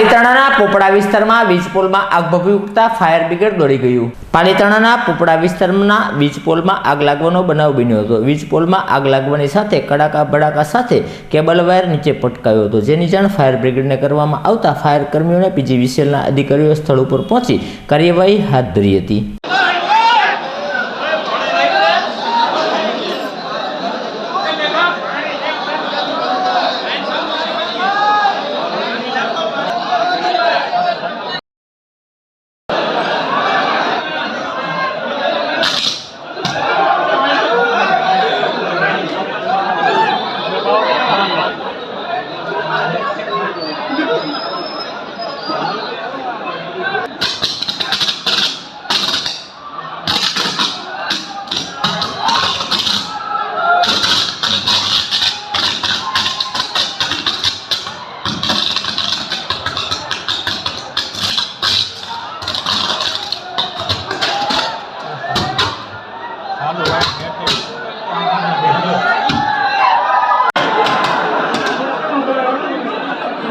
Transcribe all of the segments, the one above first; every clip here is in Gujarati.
પાલીતાણાના પોપડા વિસ્તારમાં વીજપોલમાં આગ ભભી ઉઠતા ફાયર બ્રિગેડ દોડી ગયું. પાલીતાણાના પોપડા વિસ્તારના વીજપોલમાં આગ લાગવાનો બનાવ બન્યો હતો. વીજપોલમાં આગ લાગવાની સાથે કડાકા ભડાકા સાથે કેબલ વાયર નીચે પટકાયો હતો. જેની જાણ ફાયર બ્રિગેડને કરવામાં આવતા ફાયર કર્મીઓને પીજીવીસીએલના અધિકારીઓ સ્થળ ઉપર પહોંચી કાર્યવાહી હાથ ધરી હતી.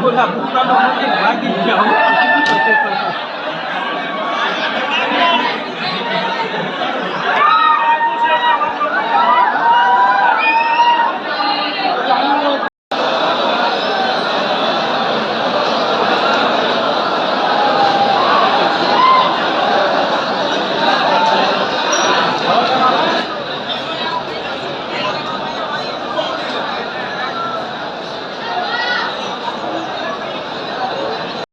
બોલા તો નથી લાગી ગયા